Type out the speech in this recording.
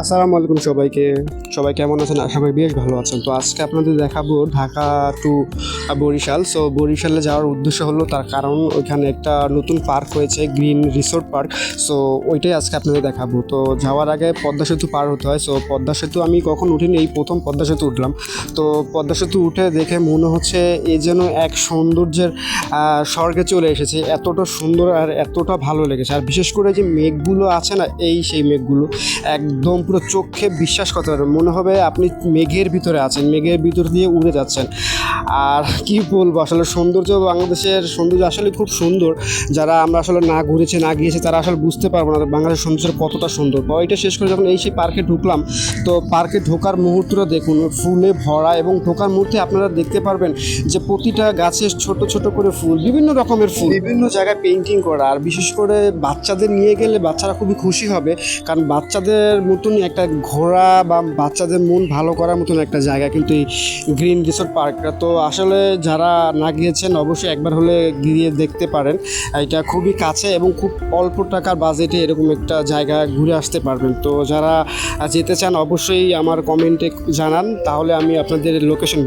আসসালামু আলাইকুম সবাইকে। সবাই কেমন আছেন? আশা করি বেশ ভালো আছেন। তো আজকে আপনাদের দেখাবো ঢাকা টু বরিশাল। সো বরিশালে যাওয়ার উদ্দেশ্য হলো তার কারণ ওইখানে একটা নতুন পার্ক হয়েছে, গ্রিন রিসোর্ট পার্ক। সো ওইটাই আজকে আপনাদের দেখাবো। তো যাওয়ার আগে পদ্মা সেতু পার হতে হয়। সো পদ্মা সেতু আমি কখন উঠিনি, এই প্রথম পদ্মা সেতু উঠলাম। তো পদ্মা সেতু উঠে দেখে মনে হচ্ছে এ যেন এক সৌন্দর্যের স্বর্গে চলে এসেছে। এতটা সুন্দর আর এতটা ভালো লেগেছে। আর বিশেষ করে যে মেঘগুলো আছে না, এই সেই মেঘগুলো একদম পুরো চোখে বিশ্বাস করতে পারবেন। মনে হবে আপনি মেঘের ভিতরে আছেন, মেঘের ভিতর দিয়ে উড়ে যাচ্ছেন। আর কি বলব, আসলে সৌন্দর্য বাংলাদেশের সৌন্দর্য আসলে খুব সুন্দর। যারা আমরা আসলে না ঘুরেছে, না গিয়েছে, তারা আসলে বুঝতে পারব না বাংলাদেশের সৌন্দর্য কতটা সুন্দর। তো এটা শেষ করে যখন এই সেই পার্কে ঢুকলাম, তো পার্কে ঢোকার মুহূর্তটা দেখুন। ফুলে ভরা এবং ঢোকার মুহূর্তে আপনারা দেখতে পারবেন যে প্রতিটা গাছে ছোট ছোট করে ফুল, বিভিন্ন রকমের ফুল, বিভিন্ন জায়গায় পেন্টিং করা। আর বিশেষ করে বাচ্চাদের নিয়ে গেলে বাচ্চারা খুবই খুশি হবে। কারণ বাচ্চাদের মতনই একটা ঘোরা বা বাচ্চাদের মন ভালো করার মতন একটা জায়গা, কিন্তু এই গ্রিন রিসোর্ট পার্কটা তো আসলে যারা না গিয়েছেন অবশ্যই একবার হলে গিয়ে দেখতে পারেন। এটা খুবই কাছে এবং খুব অল্প টাকার বাজেটে এরকম একটা জায়গা ঘুরে আসতে পারবেন। তো যারা যেতে চান অবশ্যই আমার কমেন্টে জানান, তাহলে আমি আপনাদের লোকেশন